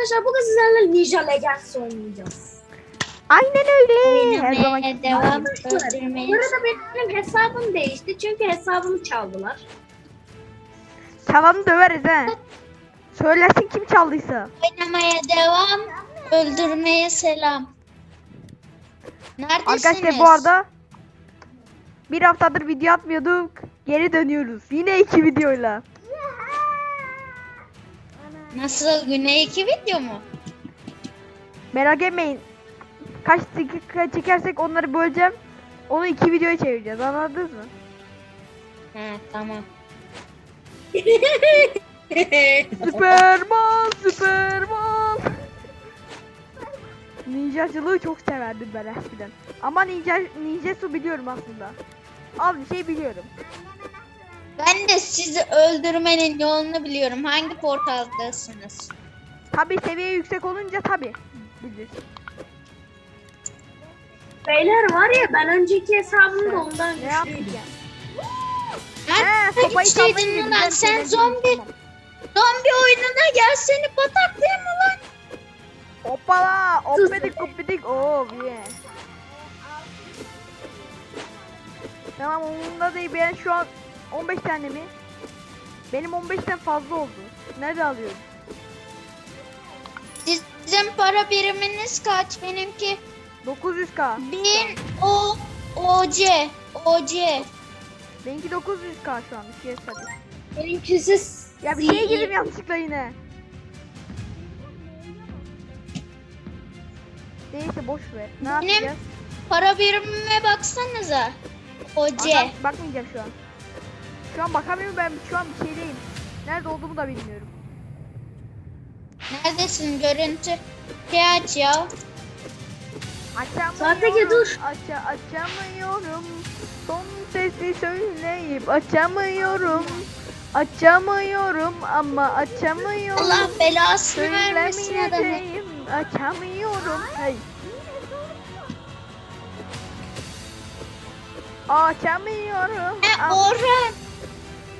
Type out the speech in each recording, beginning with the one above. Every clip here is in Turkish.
arkadaşlar bugün sizlerle Ninja Legends oynayacağız. Aynen öyle. Her zaman devam Bu arada benim hesabım değişti çünkü hesabımı çaldılar. çalanı döveriz he. Söylesin kim çaldıysa. Oynamaya devam. Öldürmeye selam. Neredesiniz? Arkadaşlar bu arada bir haftadır video atmıyorduk. Geri dönüyoruz. Yine iki videoyla. Nasıl Güney 2 video mu? Merak etmeyin. Kaç dakika çekersek onları böleceğim. Onu iki videoya çevireceğiz. Anladınız mı? He tamam. Süperman, Süperman. Ninjacılığı çok severdim ben eskiden. Ama ninja, ninjutsu biliyorum aslında. Az bir şey biliyorum. Ben de sizi öldürmenin yolunu biliyorum. Hangi portaldasınız? Tabi seviye yüksek olunca tabi bilir. Beyler var ya ben önceki hesabımda ondan Ne yaptık güçlüydüm. Mert, He, sen sopayı hiç şeydin kaldırın mi dedim, lan? ben Sen söyledim, zombi, tamam. zombi oyununa gel seni pataklayayım mı lan? Hoppala, hoppedik hoppedik. Oh yeah. Tamam umurumda değil ben şu an 15 tane mi? Benim 15'ten fazla oldu. Nerede alıyorum? Sizin para biriminiz kaç? Benimki 900k. 1000 o OC OC. Benimki 900k şu an. Yes hadi. Benimkisi Ya bir şeye girdim yanlışlıkla yine. Neyse boş ver. Ne Benim- yapacağız? Para birimime baksanıza. OC. Bak- bakmayacağım şu an. Şu an bakamıyorum ben şu an bir şeydeyim. Nerede olduğumu da bilmiyorum. Neredesin görüntü? Şey aç ya. Açamıyorum. Saateki dur. Aça, açamıyorum. Son sesi söyleyip açamıyorum. Açamıyorum ama açamıyorum. Allah belasını vermesin adamı. Açamıyorum. Hey. Açamıyorum. Ama- Orhan.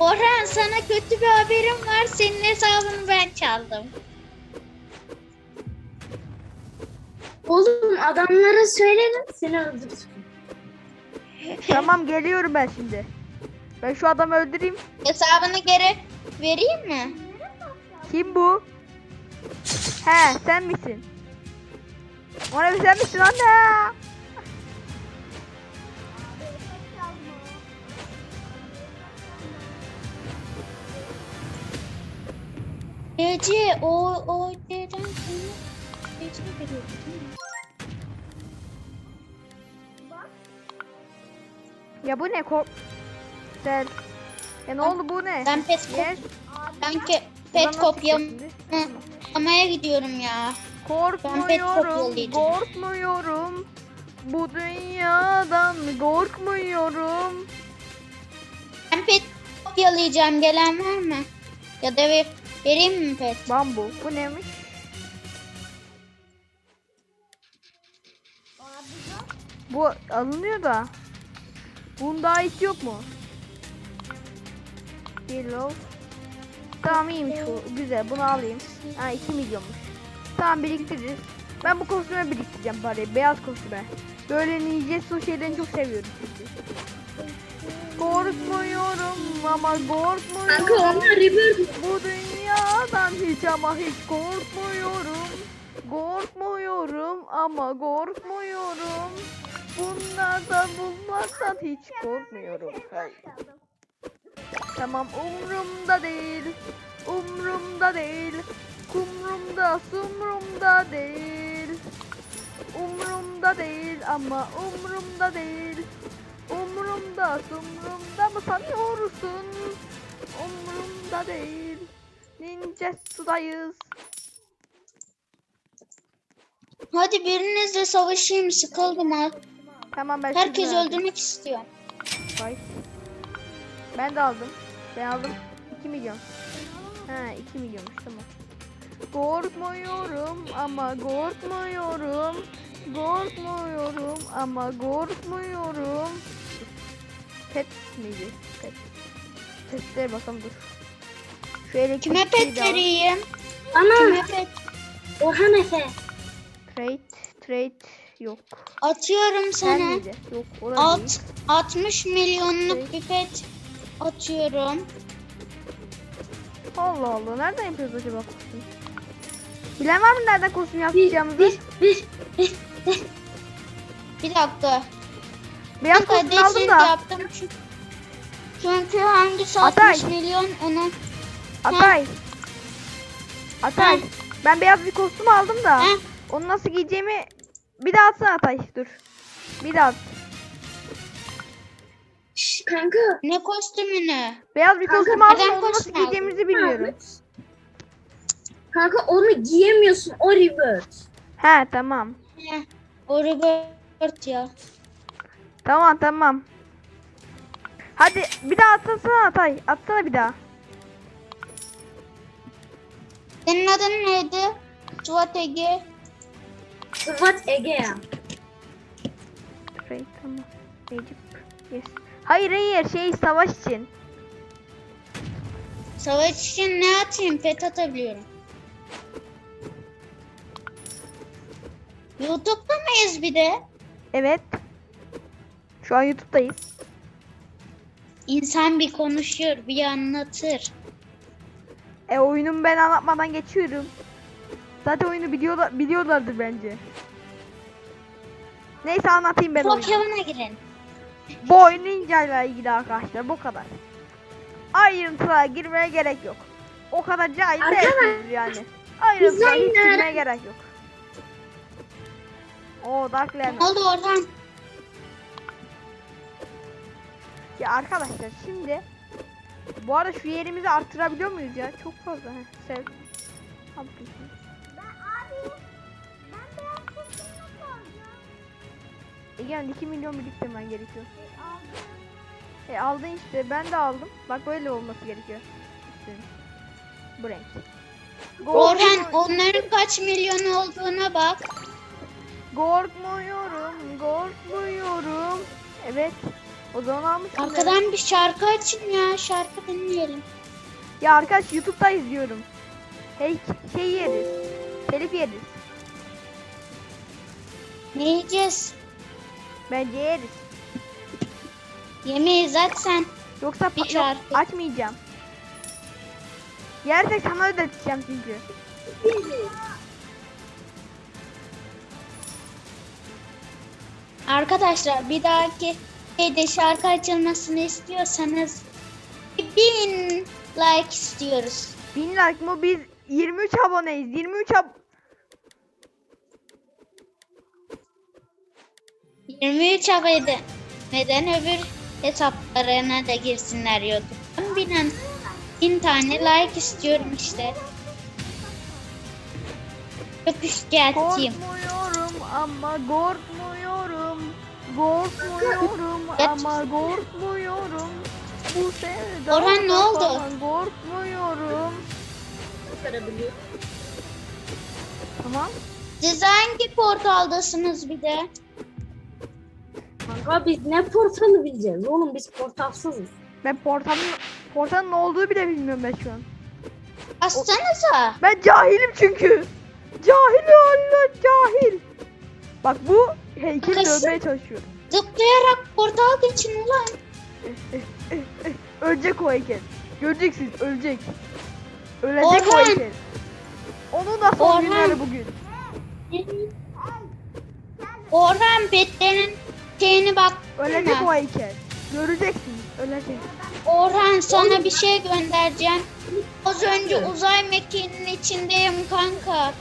Orhan sana kötü bir haberim var. Senin hesabını ben çaldım. Oğlum adamlara söyledim seni öldürürüm. Tamam geliyorum ben şimdi. Ben şu adamı öldüreyim. Hesabını geri vereyim mi? Kim bu? He sen misin? Ona sen misin anne? Ece o o neden sonra Ece veriyor. Ya bu ne kork? Sen. Ya ne oldu bu ne? Ben pet Yer. kop ben ke- Buradan pet nasıl Amaya gidiyorum ya. Korkmuyorum, korkmuyorum. Bu dünyadan korkmuyorum. Ben pet kopyalayacağım. Gelen var mı? Ya da ver, vereyim mi pet? Bambu. Bu neymiş? Bu alınıyor da. Bunun daha iyisi yok mu? Yellow. Tamam iyiymiş bu. Güzel. Bunu alayım. Ha 2 milyonmuş. Tamam biriktiririz. Ben bu kostüme biriktireceğim parayı. Beyaz kostüme. Böyle ninja şeylerini çok seviyorum çünkü. Korkmuyorum ama korkmuyorum. Kanka onlar rebirth. Bu dünyadan hiç ama hiç korkmuyorum. Korkmuyorum ama korkmuyorum. Bunlardan bulmaktan hiç korkmuyorum. Tamam umrumda değil. Umrumda değil. Kumrumda sumrumda değil. Umrumda değil ama umrumda değil. Umrumda sumrumda mı sanıyorsun? Umrumda değil. Ninja sudayız. Hadi birinizle savaşayım. Sıkıldım ha. Tamam ben Herkes aldım. öldürmek istiyor. Vay. Ben de aldım. Ben aldım. 2 milyon. Ha 2 milyonmuş tamam. Korkmuyorum ama korkmuyorum. Korkmuyorum ama korkmuyorum. Pet miydi? Pet. Petlere bakalım dur. Elektrik Kime pet vereyim? Ana Kime pet? Orhan Efe. Trade, trade yok. Atıyorum sana. miydi? Yok, da değil. Alt, 60 milyonluk Evet. bir pet atıyorum. Allah Allah, nereden yapıyoruz acaba kostüm? Bilen var mı nereden kostüm Bir, yapacağımızı? bir, bir, bir. Bir dakika. Beyaz kostüm aldım da. yaptım çünkü. Çünkü hangisi Atay. 60 milyon onu. Atay. Atay. Ben beyaz bir kostüm aldım da. Onu nasıl giyeceğimi bir daha atsana Atay. Dur. Bir daha at. Şş, kanka. Ne kostümünü? Beyaz bir Kanka, kostüm aldım neden onu nasıl kostüm aldın? giyeceğimizi bilmiyorum. Kanka onu giyemiyorsun. O revert. He tamam. Heh, O Robert ya. Tamam tamam. Hadi bir daha atsana Atay. Atsana bir daha. Senin adın neydi? Suat Ege. Sıvat Ege ya. Tamam. Necip. Yes. Hayır hayır şey savaş için. Savaş için ne atayım? Pet atabiliyorum. YouTube'da mıyız bir de? Evet. Şu an YouTube'dayız. İnsan bir konuşuyor, bir anlatır. E oyunumu ben anlatmadan geçiyorum. Zaten oyunu biliyorlar, biliyorlardır bence. Neyse anlatayım ben oyunu. Pokemon'a girin. Bu oyun Ninja ile ilgili arkadaşlar bu kadar. Ayrıntılara girmeye gerek yok. O kadar cahil değilsiniz yani. Ayrıntılara hiç girmeye gerek yok. Oo Dark Ne Lemon. oldu Orhan? Ya arkadaşlar şimdi bu arada şu yerimizi arttırabiliyor muyuz ya? Çok fazla. Heh, sev. Al bakayım. Egemen 2 milyon biriktirmen gerekiyor. E aldın işte ben de aldım. Bak böyle olması gerekiyor. İstedim. Bu renk. Orhan onların kaç milyon olduğuna bak. Korkmuyorum, korkmuyorum. Evet. O zaman. Arkadan bir şarkı açın ya. Şarkı dinleyelim. Ya arkadaş YouTube'da izliyorum. Hey, şey yeriz. Telif yeriz. Ne yiyeceğiz? Bence yeriz. Yemeği zaten. Yoksa Bir yok, şarkı. açmayacağım. Yersek sana ödeteceğim çünkü. Arkadaşlar bir dahaki şeyde şarkı açılmasını istiyorsanız bin like istiyoruz. 1000 like mı? Biz 23 aboneyiz. 23 ab 23 abone neden öbür hesaplarına da girsinler YouTube'dan. Binen bin tane like istiyorum işte. Öpüşçü atayım. korkmuyorum ama korkmuyorum. Korkmuyorum ama korkmuyorum. Bu sevda Orhan, ne oldu? falan Korkmuyorum. Çıkarabiliyor. Tamam. Siz hangi portaldasınız bir de? Kanka biz ne portalı bileceğiz oğlum biz portalsızız. Ben portalın portalın ne olduğu bile bilmiyorum ben şu an. Bassanıza. Ben cahilim çünkü. Cahil Allah cahil. Bak bu heykeli Kız- dövmeye çalışıyor. Zıplayarak portal geçin ulan. Ölecek o heykel. Göreceksiniz ölecek. Ölecek o Orhan! heykel. Onun da son Orhan! günleri bugün. Orhan petlerin şeyini bak. Ölecek o heykel. Göreceksiniz. Ölecek. Orhan sana bir şey göndereceğim. Az önce uzay mekiğinin içindeyim kanka.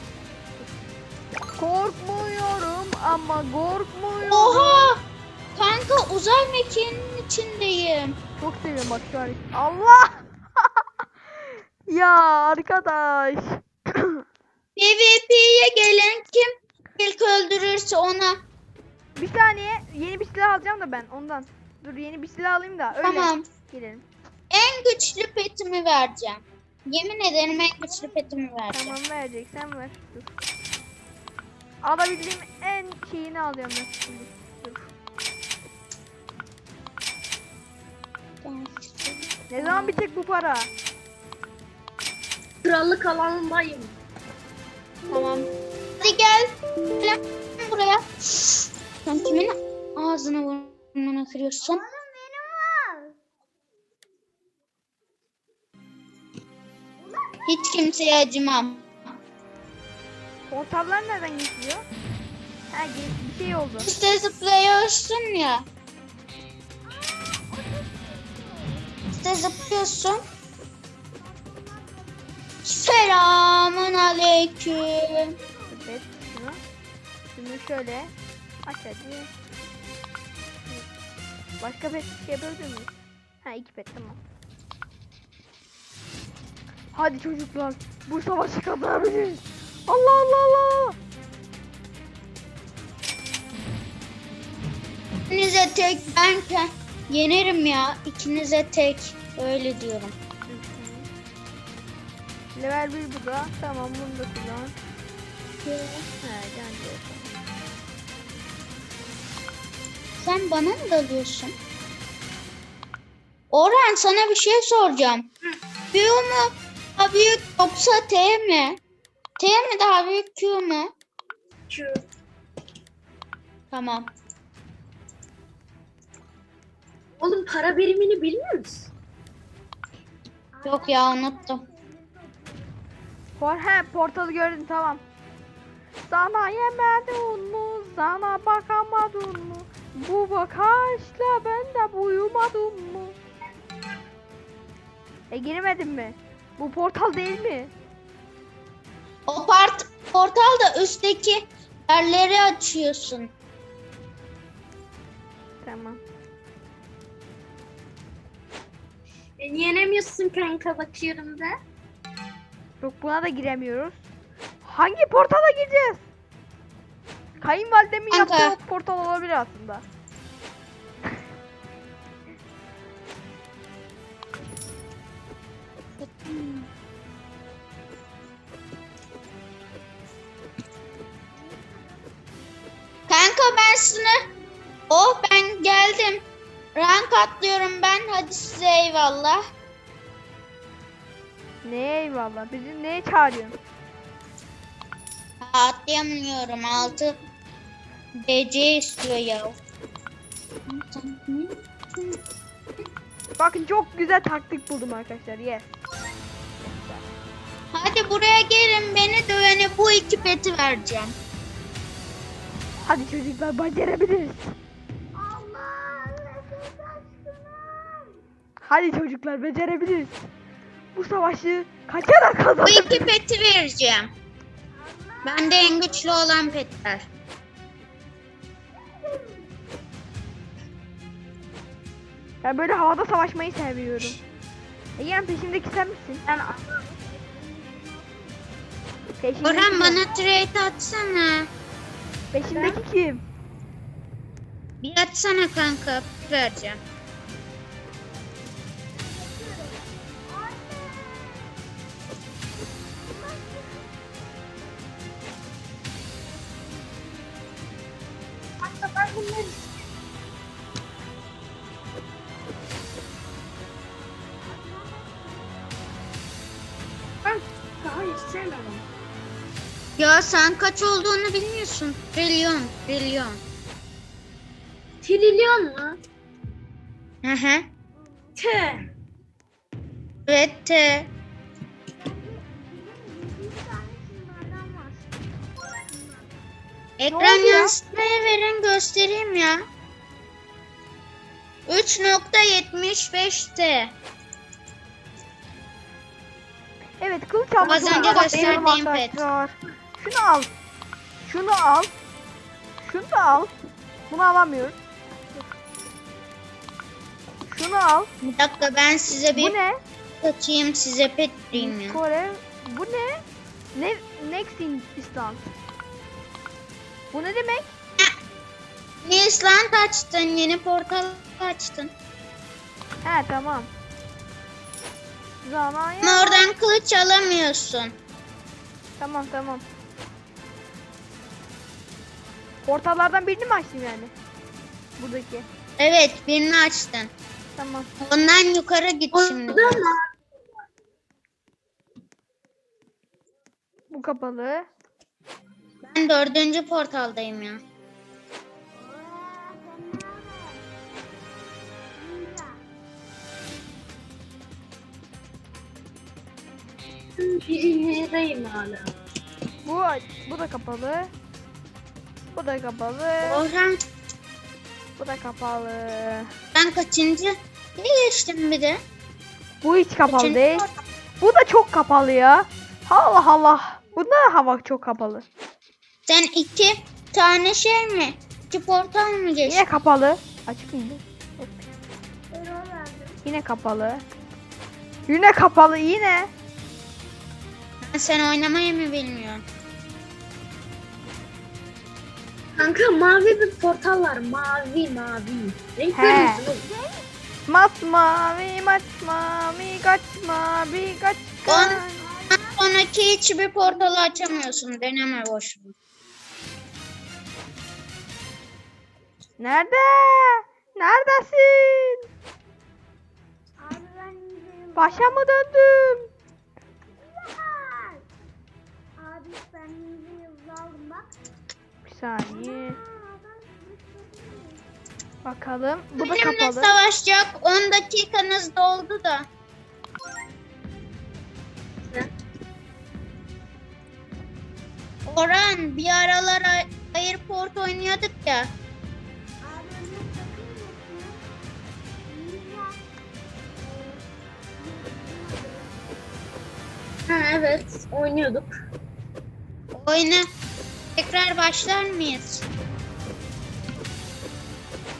Korkmuyorum ama korkmuyorum. Oha! Kanka uzay mekiğinin içindeyim. Çok seviyorum bak şu an. Allah! ya arkadaş. PvP'ye gelen kim ilk öldürürse ona. Bir saniye yeni bir silah alacağım da ben ondan. Dur yeni bir silah alayım da öyle Tamam. girelim. En güçlü petimi vereceğim. Yemin ederim en güçlü petimi vereceğim. Tamam vereceksen ver. Dur. Alabildiğim en şeyini alıyorum ben şimdi. Ne zaman bitecek bu para? Krallık alanındayım. Tamam. Hadi gel. Gel buraya. Sen kimin ağzını burnunu kırıyorsun? Hiç kimseye acımam. Portallar nereden geçiyor? Ha bir şey oldu. İşte zıplıyorsun ya. İşte zıplıyorsun. Selamun aleyküm. Evet şunu. Şunu şöyle. Aç hadi. Başka pet şey yapabilir miyiz? Ha iki pet tamam. Hadi çocuklar. Bu savaşı kazanabiliriz. Allah Allah Allah. İkinize tek ben yenerim ya. İkinize tek. Öyle diyorum. Level 1 bu da. Tamam bunu da kullan. Sen bana mı dalıyorsun? Orhan sana bir şey soracağım. Mu daha büyük yoksa T mi? T mi daha büyük Q mu? Q. Tamam. Oğlum para birimini bilmiyor musun? Yok ya unuttum. Por he portalı gördüm tamam. Sana yemedin mu? Sana bakamadın mı? Bu bakışla ben de uyumadım mı? E girmedin mi? Bu portal değil mi? O part portalda üstteki yerleri açıyorsun. Tamam. Beni yenemiyorsun kanka bakıyorum da. Yok buna da giremiyoruz. Hangi portala gireceğiz? Kayınvalidemin Kanka. yaptığı portal olabilir aslında. Rank atlıyorum ben. Hadi size eyvallah. Ne eyvallah. Bizi neye çağırıyorsun? Atlayamıyorum. 6 DC istiyor ya. Bakın çok güzel taktik buldum arkadaşlar. Yes. Hadi buraya gelin beni dövene bu iki peti vereceğim. Hadi çocuklar başarabiliriz. Hadi çocuklar becerebiliriz. Bu savaşı kaçarak Bu kazanırız. iki peti vereceğim. Bende en güçlü olan petler. Ben böyle havada savaşmayı seviyorum. Egemen peşimdeki sen misin? Ben Peşimdeki Orhan kim? bana trade atsana. Peşimdeki kim? Bir atsana kanka. Vereceğim. Ya sen kaç olduğunu bilmiyorsun. Trilyon. Trilyon. Trilyon mu? Hı hı. Tüh. Evet. T. Ekran yansıtmaya verin göstereyim ya. 3.75 T. Evet kılıç almak Az önce gösterdiğim pet. Şunu al. Şunu al. Şunu da al. Bunu alamıyoruz. Şunu al. Bir dakika ben size Bu bir ne? açayım size pet premium. Kore. Bu ne? Ne? Next instant. Bu ne demek? Nisland açtın, yeni portal açtın. He tamam. Zaman. Ama oradan kılıç alamıyorsun. Tamam tamam. Portallardan birini mi açtım yani? Buradaki. Evet, birini açtın. Tamam. Ondan yukarı git şimdi. Orada mı? Bu kapalı. Ben dördüncü portaldayım ya. Birinciyim hala. Bu bu da kapalı. Bu da kapalı. Orhan Bu da kapalı. ben kaçıncı? Ne geçtim bir de? Bu hiç kapalı Kaçıncı değil. Bu da çok kapalı ya. Allah Allah. Bunda da hava çok kapalı. Sen iki tane şey mi? İki portal mı geçtin? Yine kapalı. Açık mıydı? Yine kapalı. Yine kapalı yine. Ben sen oynamayı mı bilmiyorsun? Kanka mavi bir portal var. Mavi mavi. Renk He. görüyorsun oğlum. Masmavi maçmavi kaçmavi kaç On, kaç. sonraki hiçbir portalı açamıyorsun. Deneme boşuna. Nerede? Neredesin? Başa mı döndüm? Saniye. Bakalım. Bu da kapalı. savaşacak 10 dakikanız doldu da. Orhan bir aralar Airport oynuyorduk ya. Ha evet oynuyorduk. Oyunu tekrar başlar mıyız?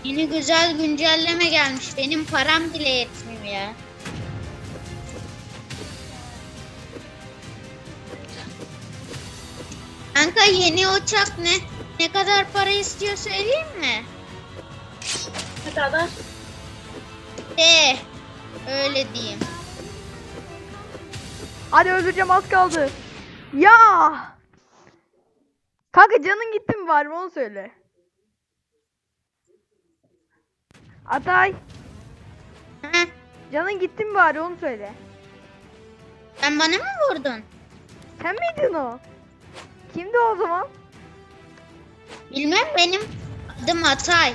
Yeni güzel güncelleme gelmiş. Benim param bile yetmiyor ya. Kanka yeni uçak ne? Ne kadar para istiyor söyleyeyim mi? Ne kadar? De. Öyle diyeyim. Hadi öldüreceğim az kaldı. Ya. Kanka canın gitti mi var mı onu söyle. Atay. Canın gitti mi bari onu söyle. sen bana mı vurdun? Sen miydin o? Kimdi o zaman? Bilmem benim adım Atay.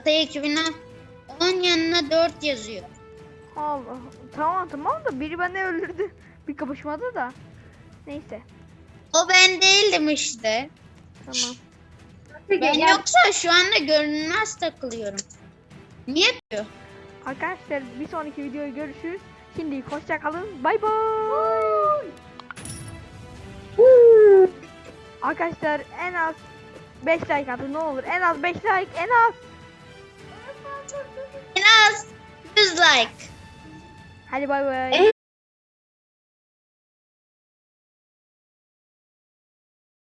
Atay ekibine 10 yanına 4 yazıyor. Allah. Tamam tamam da biri beni öldürdü. Bir kapışmada da. Neyse. O ben değildim işte. Tamam. Ben gel. yoksa şu anda görünmez takılıyorum. Niye diyor? Arkadaşlar bir sonraki videoyu görüşürüz. Şimdi hoşça kalın. Bay bay. Arkadaşlar en az 5 like atın ne olur. En az 5 like en az. En az 100 like. Hadi bay bay.